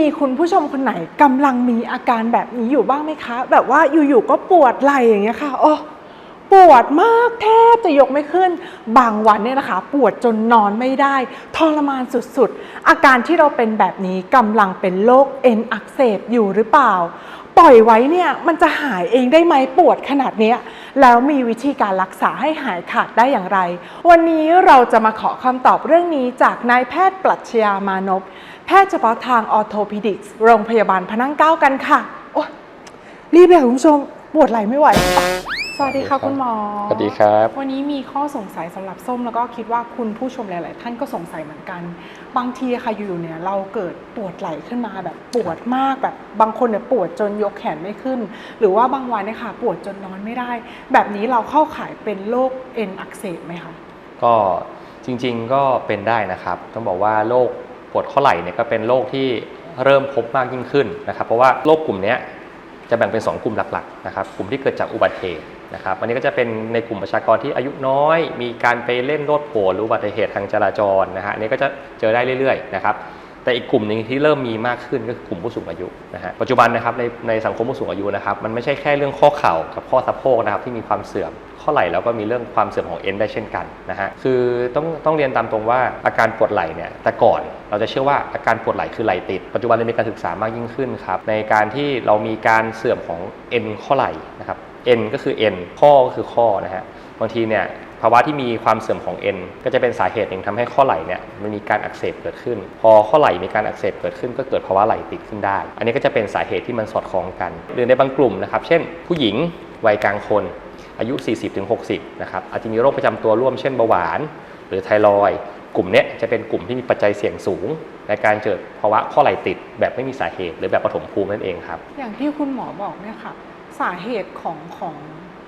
มีคุณผู้ชมคนไหนกำลังมีอาการแบบนี้อยู่บ้างไหมคะ แบบว่าอยู่ๆก็ปวดไหล่อย่างเงี้ยค่ะโอ้ปวดมากแทบจะยกไม่ขึ้น บางวันเนี่ยนะคะ ปวดจนนอนไม่ได้ทรมานสุดๆ อาการที่เราเป็นแบบนี้กำลังเป็นโรคเอ็นอักเสบอยู่หรือเปล่า ปล่อยไว้เนี่ยมันจะหายเองได้ไหมปวดขนาดนี้แล้วมีวิธีการรักษาให้หายขาดได้อย่างไร วันนี้เราจะมาขอคำตอบเรื่องนี้จากนายแพทย์ปรัชญามานพ แพทย์เฉพาะทางออโทพิดิกส์โรงพยาบาลพระนั่งเก้ากันค่ะ โอ้รีบเลยคุณผู้ชมปวดไหล่ไม่ไหว สวัสดีค่ะคุณหมอ สวัสดีครับ วันนี้มีข้อสงสัยสำหรับส้มแล้วก็คิดว่าคุณผู้ชมหลาย ๆ ท่านก็สงสัยเหมือนกัน บางทีอะค่ะอยู่ๆเนี่ยเราเกิดปวดไหล่ขึ้นมาแบบปวดมากแบบบางคนเนี่ยปวดจนยกแขนไม่ขึ้น หรือว่าบางวันเนี่ยค่ะปวดจนนอนไม่ได้ แบบนี้เราเข้าข่ายเป็นโรคเอ็นอักเสบไหมคะก็จริง ๆ ก็เป็นได้นะครับ ต้องบอกว่าโรคปวดข้อไหล่เนี่ยก็เป็นโรคที่เริ่มพบมากยิ่งขึ้นนะครับ เพราะว่าโรคกลุ่มเนี้ย จะแบ่งเป็น 2 กลุ่มหลักๆนะครับกลุ่มที่เกิดจากอุบัติเหตุนะครับอันนี้ก็จะเป็นในกลุ่มประชากรที่อายุน้อย มีการไปเล่นโลดโผนหรืออุบัติเหตุทางจราจรนะฮะอันนี้ก็จะเจอได้เรื่อยๆนะครับ แต่อีกกลุ่มหนึ่งที่เริ่มมีมากขึ้นก็คือกลุ่มผู้สูงอายุนะฮะปัจจุบันนะครับในในสังคมผู้สูงอายุนะครับมันไม่ใช่แค่เรื่องข้อเข่ากับข้อสะโพกนะครับที่มีความเสื่อม ข้อไหล่แล้วก็มีเรื่องความเสื่อมของเอ็นได้เช่นกันนะฮะคือต้องต้องเรียนตามตรงว่าอาการปวดไหล่เนี่ยแต่ก่อนเราจะเชื่อว่าอาการปวดไหล่คือไหล่ติด ปัจจุบันเรามีการศึกษามากยิ่งขึ้นครับในการที่เรามีการเสื่อมของเอ็นข้อไหล่นะครับเอ็นก็คือเอ็นข้อก็คือข้อนะฮะบางทีเนี่ย ภาวะที่มีความเสื่อมของเอ็นก็จะเป็นสาเหตุหนึ่งทำให้ข้อไหล่เนี่ยมันมีการอักเสบเกิดขึ้น พอข้อไหล่มีการอักเสบเกิดขึ้น ก็เกิดภาวะไหล่ติดขึ้นได้ อันนี้ก็จะเป็นสาเหตุที่มันสอดคล้องกันหรือในบางกลุ่มนะครับเช่น ผู้หญิงวัยกลางคนอายุ 40-60 นะครับอาจจะมีโรคประจำตัวร่วมเช่นเบาหวาน หรือไทรอยกลุ่มเนี้ยจะเป็นกลุ่มที่มีปัจจัยเสี่ยงสูง ในการเกิดภาวะข้อไหล่ติดแบบไม่มีสาเหตุหรือแบบปฐมภูมินั่นเองครับ อย่างที่คุณหมอบอกเนี่ยค่ะสาเหตุของของ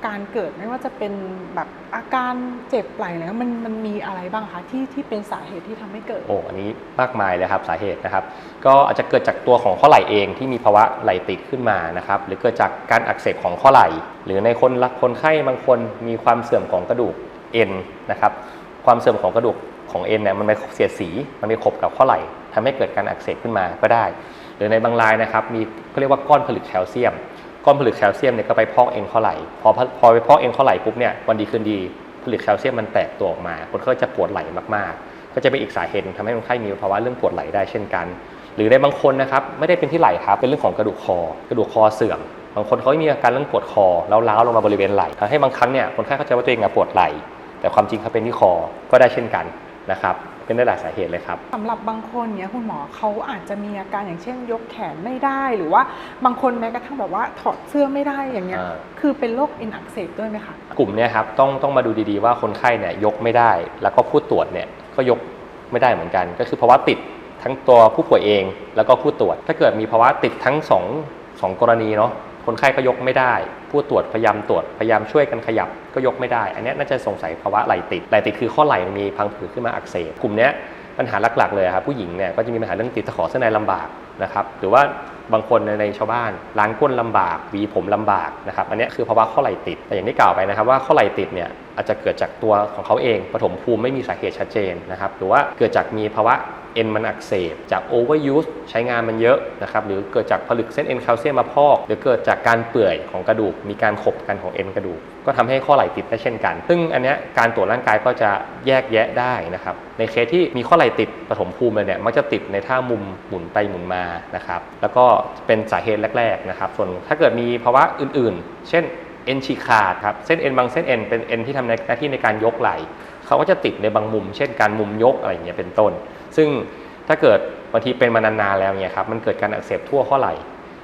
การเกิดไม่ว่าจะเป็นแบบอาการเจ็บไหล่แล้วมันมันมีอะไรบ้างคะที่ที่เป็นสาเหตุที่ทำให้เกิด โอ้อันนี้มากมายเลยครับสาเหตุนะครับ ก็อาจจะเกิดจากตัวของข้อไหล่เองที่มีภาวะไหล่ติดขึ้นมานะครับ หรือเกิดจากการอักเสบของข้อไหล่ หรือในคนรักคนไข้บางคนมีความเสื่อมของกระดูกเอ็นนะครับความเสื่อมของกระดูกของเอ็นเนี่ยมันไปเสียดสี มันไปขบกับข้อไหล่ทำให้เกิดการอักเสบขึ้นมาก็ได้ หรือในบางรายนะครับมีเขาเรียกว่าก้อนผลึกแคลเซียม ก้อนผลึกแคลเซียมเนี่ยก็ไปพอกเอ็นข้อไหล่พอพอไปพอกเอ็นข้อไหล่ปุ๊บเนี่ยวันดีคืนดีผลึกแคลเซียมมันแตกตัวออกมาคนไข้จะปวดไหล่มากๆ ก็จะเป็นอีกสาเหตุหนึ่งทำให้คนไข้มีภาวะเรื่องปวดไหล่ได้เช่นกัน หรือในบางคนนะครับไม่ได้เป็นที่ไหล่ครับเป็นเรื่องของกระดูกคอ กระดูกคอเสื่อมบางคนเขามีอาการเรื่องปวดคอแล้วล้าวลงมาบริเวณไหล่ทำให้บางครั้งเนี่ยคนไข้เข้าใจว่าตัวเองอะปวดไหล่แต่ความจริงเขาเป็นที่คอก็ได้เช่นกันนะครับ เป็นได้หลายสาเหตุเลยครับสำหรับบางคนเนี่ยคุณหมอเขาอาจจะมีอาการอย่างเช่น ยกแขนไม่ได้หรือว่าบางคนแม้กระทั่งแบบว่าถอดเสื้อไม่ได้อย่างเงี้ยอ่าคือเป็นโรคเอ็นอักเสบด้วยไหมคะกลุ่มเนี่ยครับต้องต้องมาดูดีๆว่าคนไข้เนี่ยยกไม่ได้ แล้วก็ผู้ตรวจเนี่ยก็ยกไม่ได้เหมือนกัน ก็คือภาวะติดทั้งตัวผู้ป่วยเอง แล้วก็ผู้ตรวจ ถ้าเกิดมีภาวะติดทั้งสองสองกรณีเนาะ คนไข้ก็ยกไม่ได้ ผู้ตรวจพยายามตรวจพยายามช่วยกันขยับก็ยกไม่ได้ อันนี้น่าจะสงสัยภาวะไหลติดไหลติดคือข้อไหล่มีพังผืดขึ้นมาอักเสบกลุ่มนี้ปัญหาหลักๆเลยครับผู้หญิงเนี่ยก็จะมีปัญหาเรื่องติดตะขอเส้นในลำบากนะครับหรือว่าบางคนในชาวบ้านล้างก้นลำบากหวีผมลำบากนะครับอันนี้คือภาวะข้อไหล่ติดแต่อย่างที่กล่าวไปนะครับว่าข้อไหล่ติดเนี่ยอาจจะเกิดจากตัวของเขาเองปฐมภูมิไม่มีสาเหตุชัดเจนนะครับหรือว่าเกิดจากมีภาวะ เอ็นมันอักเสบ จาก overuse ใช้งานมันเยอะนะครับหรือเกิดจากผลึกเส้นเอ็นแคลเซียมมาพอก หรือเกิดจากการเปื่อยของกระดูก มีการขบกันของเอ็นกระดูก ก็ทำให้ข้อไหล่ติดได้เช่นกัน ซึ่งอันนี้การตรวจร่างกายก็จะแยกแยะได้นะครับในเคสที่มีข้อไหล่ติดปฐมภูมิเลยเนี่ยมักจะติดในท่ามุมหมุนไปหมุนมานะครับแล้วก็เป็นสาเหตุแรกๆนะครับส่วนถ้าเกิดมีภาวะอื่นๆ เช่นเอ็นฉีกขาดครับเส้นเอ็นบางเส้นเอ็นเป็นเอ็นที่ทำหน้าที่ในการยกไหล่เขาก็จะติดในบางมุม เช่นการมุมยกอะไรอย่างเงี้ยเป็นต้น ซึ่งถ้าเกิดบางทีเป็นมานานๆแล้วเนี่ยครับมันเกิดการอักเสบทั่วข้อไหล่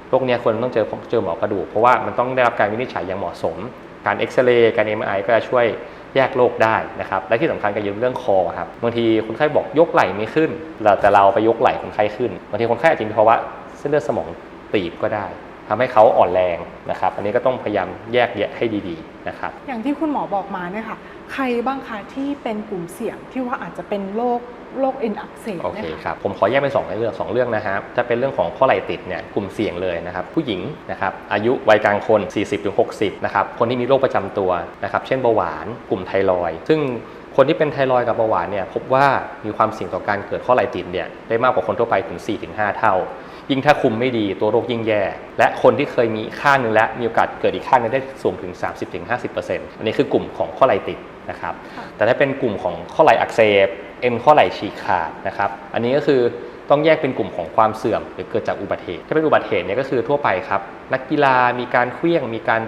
โรคเนี้ควรต้องเจอเจอหมอกระดูกเพราะว่ามันต้องได้รับการวินิจฉัยอย่างเหมาะสม การเอ็กซเรย์การ MRI ก็จะช่วยแยกโรคได้นะครับและที่สำคัญก็คือเรื่องคอครับบางทีคนไข้บอกยกไหล่ไม่ขึ้นเราแต่เราไปยกไหล่คนไข้ขึ้นบางทีคนไข้อาจจะมีภาวะเส้นเลือดสมองตีบก็ได้ ทำให้เขาอ่อนแรงนะครับ อันนี้ก็ต้องพยายามแยกแยะให้ดีๆนะครับ อย่างที่คุณหมอบอกมาเนี่ยค่ะ ใครบ้างคะที่เป็นกลุ่มเสี่ยงที่ว่าอาจจะเป็นโรคโรคเอ็นอักเสบโอเคเนี่ยคค่ะรับ ผมขอแยกเป็นสองเรื่องสองเรื่องนะครับถ้าเป็นเรื่องของข้อไหล่ติดเนี่ยกลุ่มเสี่ยงเลยนะครับ ผู้หญิงนะครับอายุวัยกลางคน 40-60 นะครับ คนที่มีโรคประจำตัวนะครับ เช่นเบาหวาน กลุ่มไทรอยด์ซึ่ง คนที่เป็นไทรอยด์กับเบาหวานเนี่ยพบว่ามีความเสี่ยงต่อการเกิดข้อไหล่ติดเนี่ยได้มากกว่าคนทั่วไปถึง 4-5 เท่า ยิ่งถ้าคุมไม่ดีตัวโรคยิ่งแย่ และคนที่เคยมีข้างหนึ่งและมีโอกาสเกิดอีกข้างนึงได้สูงถึง 30-50%อันนี้คือกลุ่มของข้อไหล่ติดนะครับแต่ถ้าเป็นกลุ่มของข้อไหล่อักเสบเอ็นข้อไหล่ฉีกขาดนะครับอันนี้ก็คือต้องแยกเป็นกลุ่มของความเสื่อมหรือเกิดจากอุบัติเหตุถ้าเป็นอุบัติเหตุเนี่ยก็คือทั่วไปครับนักกีฬามีการเคลื่องมีการ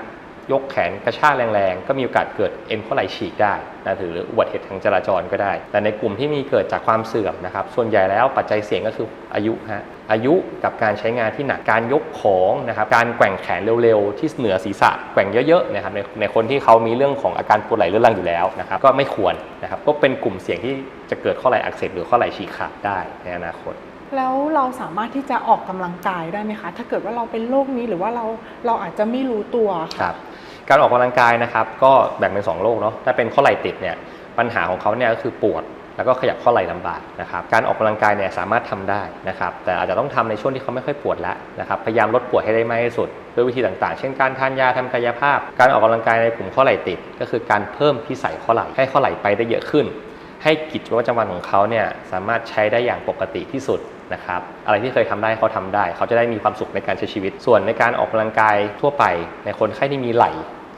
ยกแขนกระชากแรงๆ ก็มีโอกาสเกิดเอ็นข้อไหล่ฉีกได้นะหรืออุบัติเหตุทางจราจรก็ได้ แต่ในกลุ่มที่มีเกิดจากความเสื่อมนะครับ ส่วนใหญ่แล้วปัจจัยเสี่ยงก็คืออายุฮะ อายุกับการใช้งานที่หนัก การยกของนะครับ การแกว่งแขนเร็วๆ ที่เหนือศีรษะ แกว่งเยอะๆ นะครับ ในในคนที่เขามีเรื่องของอาการปวดไหล่เรื้อรังอยู่แล้วนะครับ ก็ไม่ควรนะครับ ก็เป็นกลุ่มเสี่ยงที่จะเกิดข้อไหล่อักเสบหรือข้อไหล่ฉีกขาดได้ในอนาคต แล้วเราสามารถที่จะออกกำลังกายได้ไหมคะ ถ้าเกิดว่าเราเป็นโรคนี้หรือว่าเราเราอาจจะไม่รู้ตัวครับ การออกกำลังกายนะครับ ก็แบ่งเป็น2โรคเนาะถ้าเป็นข้อไหล่ติดเนี่ยปัญหาของเขาเนี่ยก็คือปวดแล้วก็ขยับข้อไหล่ลำบากนะครับการออกกำลังกายเนี่ยสามารถทำได้นะครับแต่อาจจะต้องทำในช่วงที่เขาไม่ค่อยปวดแล้วนะครับพยายามลดปวดให้ได้มากที่สุด ด้วยวิธีต่างๆ เช่นการทานยาทำกายภาพ การออกกำลังกายในกลุ่มข้อไหล่ติด ก็คือการเพิ่มพิสัยข้อไหล่ให้ข้อไหล่ไปได้เยอะขึ้น ให้กิจวัตรประจำวันของเขาเนี่ยสามารถใช้ได้อย่างปกติที่สุด นะครับอะไรที่เคยทำได้เขาทำได้ เขาจะได้มีความสุขในการใช้ชีวิต ส่วนในการออกกำลังกายทั่วไป ในคนไข้ที่มีไหล่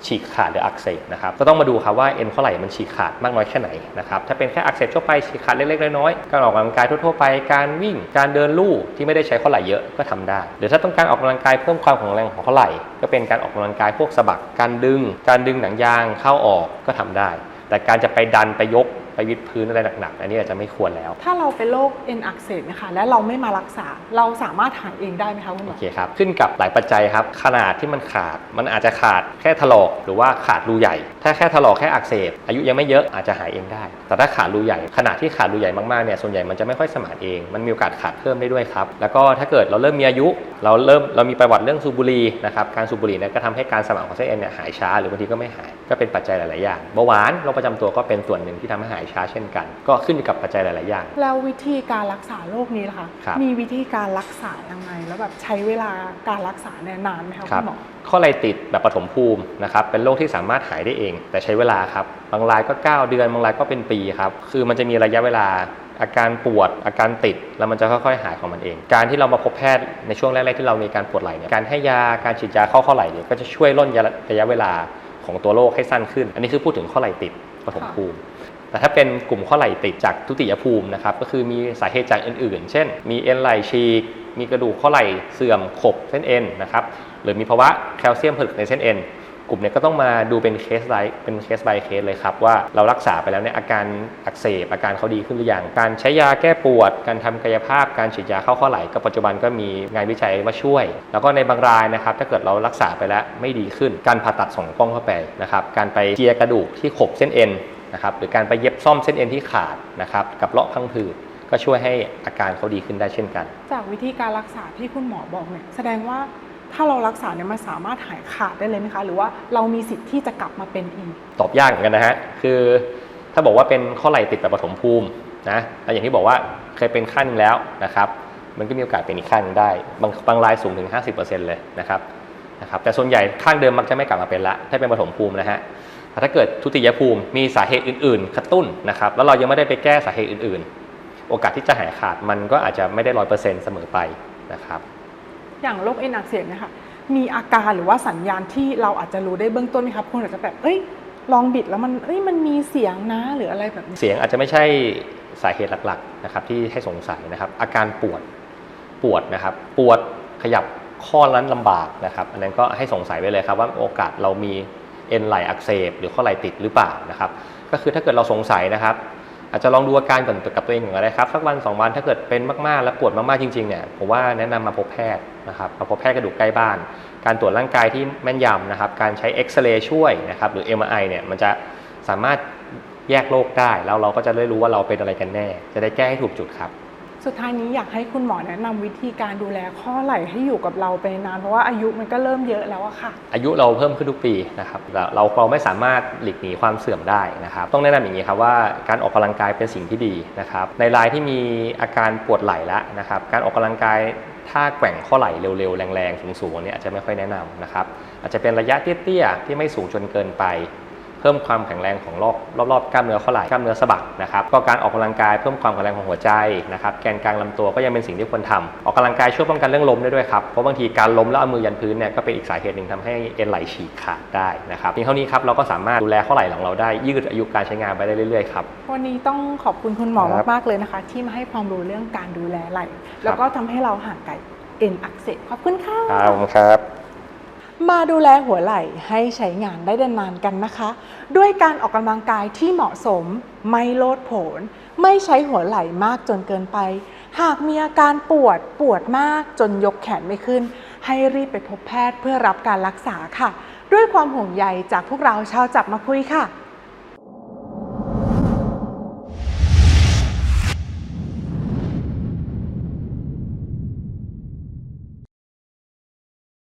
ฉีกขาดหรืออักเสบนะครับก็ต้องมาดูครับว่าเอ็นข้อไหล่มันฉีกขาดมากน้อยแค่ไหนนะครับถ้าเป็นแค่อักเสบทั่วไปฉีกขาดเล็กๆน้อยๆการออกกำลังกายทั่วๆไปการวิ่งการเดินลู่ที่ไม่ได้ใช้ข้อไหล่เยอะก็ทำได้ หรือถ้าต้องการออกกำลังกายเพิ่มความแข็งแรงของข้อไหล่ก็เป็นการออกกำลังกายพวกสะบักการดึง การดึงหนังยางเข้าออกก็ทำได้ แต่การจะไปดันไปยก ไปวิดพื้นอะไรหนักๆ อันนี้อาจจะไม่ควรแล้ว ถ้าเราเป็นโรคเอ็นอักเสบนะคะและเราไม่มารักษาเราสามารถหายเองได้ไหมคะคุณหมโออเคครับ ขึ้นกับหลายปัจจัยครับ ขนาดที่มันขาดมันอาจจะขาดแค่ถลอกหรือว่าขาดรูใหญ่ ถ้าแค่ถลอกแค่อักเสบอายุยังไม่เยอะอาจจะหายเองได้ แต่ถ้าขาดรูใหญ่ขนาดที่ขาดรูใหญ่มากๆเนี่ยส่วนใหญ่มันจะไม่ค่อยสมานเอง มันมีโอกาสขาดเพิ่มได้ด้วยครับแล้วก็ถ้าเกิดเราเริ่มมีอายุ เราเริ่มเรามีประวัติเรื่องสูบบุหรี่นะครับการสูบบุหรี่เนี่ยก็ทำให้การสมานของเส้นเอ็นเนี่ยหายช้าหรือบางทีก็ไม่หายก็เป็นปัจจัยหลาย ๆ อย่างเบาหวานโรคประจำตัวก็เป็นส่วนหนึ่งที่ทำให้หายช้าเช่นกัน ก็ขึ้นอยู่กับปัจจัยหลาย ๆ อย่าง แล้ววิธีการรักษาโรคนี้ล่ะคะครับ มีวิธีการรักษายังไง แล้วแบบใช้เวลาการรักษาเนี่ยนานไหมคะครัคุบณหมอ ข้อไหล่ติดแบบปฐมภูมินะครับเป็นโรคที่สามารถหายได้เอง แต่ใช้เวลาครับบางรายก็ 9 เดือนบางรายก็เป็นปีครับคือมันจะมีระยะเวลา อาการปวดอาการติดแล้วมันจะค่อยๆ หายของมันเอง การที่เรามาพบแพทย์ในช่วงแรกๆที่เรามีการปวดไหล่เนี่ยการให้ยาการฉีดยาเข้าข้อไหล่เนี่ยก็จะช่วยล่นระยะเวลาของตัวโรคให้สั้นขึ้น อันนี้คือพูดถึงข้อไหล่ติดปฐมภูมิแต่ถ้าเป็นกลุ่มข้อไหล่ติดจากทุติยภูมินะครับก็คือมีสาเหตุจากอื่นๆ เช่น มีเอ็นไหล่ฉีกมีกระดูกข้อไหล่เสื่อมขบเส้นเอ็นนะครับหรือมีภาวะแคลเซียมผลึกในเส้นเอ็น กลุ่มเนี้ก็ต้องมาดูเป็นเคส by เป็นเคส by เคสเลยครับ ว่าเรารักษาไปแล้วเนี่ยอาการอักเสบอาการเขาดีขึ้นหรือยังการใช้ยาแก้ปวด การทำกายภาพ การฉีดยาเข้าข้อไหล่ก็ปัจจุบันก็มีงานวิจัยมาช่วย แล้วก็ในบางรายนะครับ ถ้าเกิดเรารักษาไปแล้วไม่ดีขึ้น การผ่าตัดสองกล้องเข้าไปนะครับการไปเจียกระดูกที่ขบเส้นเอ็นนะครับหรือการไปเย็บซ่อมเส้นเอ็นที่ขาดนะครับกับเลาะพังผืดก็ช่วยให้อาการเขาดีขึ้นได้เช่นกัน จากวิธีการรักษาที่คุณหมอบอกเนี่ยแสดงว่า ถ้าเรารักษาเนี่ยมันสามารถหายขาดได้เลยไหมคะ หรือว่าเรามีสิทธิ์ที่จะกลับมาเป็นอีก ตอบยากเหมือนกันนะฮะ คือถ้าบอกว่าเป็นข้อไหล่ติดแบบปฐมภูมินะแล้วอย่างที่บอกว่าเคยเป็นขั้นงแล้วนะครับ มันก็มีโอกาสเป็นอีกขั้นหนึ่งได้ บางบางรายสูงถึง 50%เลยนะครับนะครับ แต่ส่วนใหญ่ข้างเดิมมักจะไม่กลับมาเป็นละ ถ้าเป็นปฐมภูมินะฮะแต่ถ้าเกิดทุติยภูมิมีสาเหตุอื่น ๆ กระตุ้นนะครับ แล้วเรายังไม่ได้ไปแก้สาเหตุอื่น ๆ โอกาสที่จะหายขาดมันก็อาจจะไม่ได้ร้อยเปอร์เซ็นต์เสมอไปนะครับ อย่างโรคเอ็นอักเสบเนี่ยค่ะมีอาการหรือว่าสัญญาณที่เราอาจจะรู้ได้เบื้องต้นไหมครับคนอาจจะแบบเอ้ยลองบิดแล้วมันเอ้ยมันมีเสียงนะหรืออะไรแบบนี้เสียงอาจจะไม่ใช่สาเหตุหลักๆนะครับที่ให้สงสัยนะครับ อาการปวดปวดนะครับปวดขยับข้อนั้นลำบากนะครับ อันนั้นก็ให้สงสัยไว้เลยครับว่าโอกาสเรามีเอ็นไหลอักเสบหรือข้อไหลติดหรือเปล่านะครับ ก็คือถ้าเกิดเราสงสัยนะครับ อาจจะลองดูอาการก่อนกับตัวเองก่อนก็ได้ครับสักวันสองวันถ้าเกิดเป็นมากๆ แล้วปวดมากๆจริงๆเนี่ยผมว่าแนะนำมาพบแพทย์นะครับมาพบแพทย์กระดูกใกล้บ้าน การตรวจร่างกายที่แม่นยำนะครับการใช้เอ็กซเรย์ช่วยนะครับหรือ MRI เนี่ยมันจะสามารถแยกโรคได้แล้วเราก็จะได้รู้ว่าเราเป็นอะไรกันแน่ จะได้แก้ให้ถูกจุดครับ สุดท้ายนี้อยากให้คุณหมอแนะนำวิธีการดูแลข้อไหล่ให้อยู่กับเราไปนานเพราะว่าอายุมันก็เริ่มเยอะแล้วอะค่ะ อายุเราเพิ่มขึ้นทุกปีนะครับเราเราไม่สามารถหลีกหนีความเสื่อมได้นะครับ ต้องแนะนำอย่างนี้ครับว่าการออกกำลังกายเป็นสิ่งที่ดีนะครับ ในรายที่มีอาการปวดไหล่แล้วนะครับ การออกกำลังกายถ้าแกว่งข้อไหล่เร็วๆ แรงๆ สูงๆเนี่ยอาจจะไม่ค่อยแนะนำนะครับ อาจจะเป็นระยะเตี้ยๆ ที่ไม่สูงจนเกินไป เพิ่มความแข็งแรงของรอบรอบๆกล้ามเนื้อข้อไหล่กล้ามเนื้อสะบักนะครับก็การออกกำลังกายเพิ่มความแข็งแรงของหัวใจนะครับแกนกลางลำตัวก็ยังเป็นสิ่งที่ควรทำออกกำลังกายช่วยป้องกันเรื่องล้มได้ด้วยครับเพราะบางทีการล้มแล้วเอามือยันพื้นเนี่ยก็เป็นอีกสาเหตุหนึ่งทำให้เอ็นไหล่ฉีกขาดได้นะครับเพียงเท่านี้ครับเราก็สามารถดูแลข้อไหล่ของเราได้ยืดอายุการใช้งานไปได้เรื่อยๆครับวันนี้ต้องขอบคุณคุณหมอครับมากๆเลยนะคะ ที่มาให้ความรู้เรื่องการดูแลไหล่แล้วก็ทำให้เราห่างไกลเอ็นอักเสบขอบคุณค่ะครับ มาดูแลหัวไหล่ให้ใช้งานได้นานกันนะคะ ด้วยการออกกำลังกายที่เหมาะสม ไม่โลดโผน ไม่ใช้หัวไหล่มากจนเกินไป หากมีอาการปวดปวดมากจนยกแขนไม่ขึ้น ให้รีบไปพบแพทย์เพื่อรับการรักษาค่ะ ด้วยความห่วงใยจากพวกเราชาวจับมาคุยค่ะ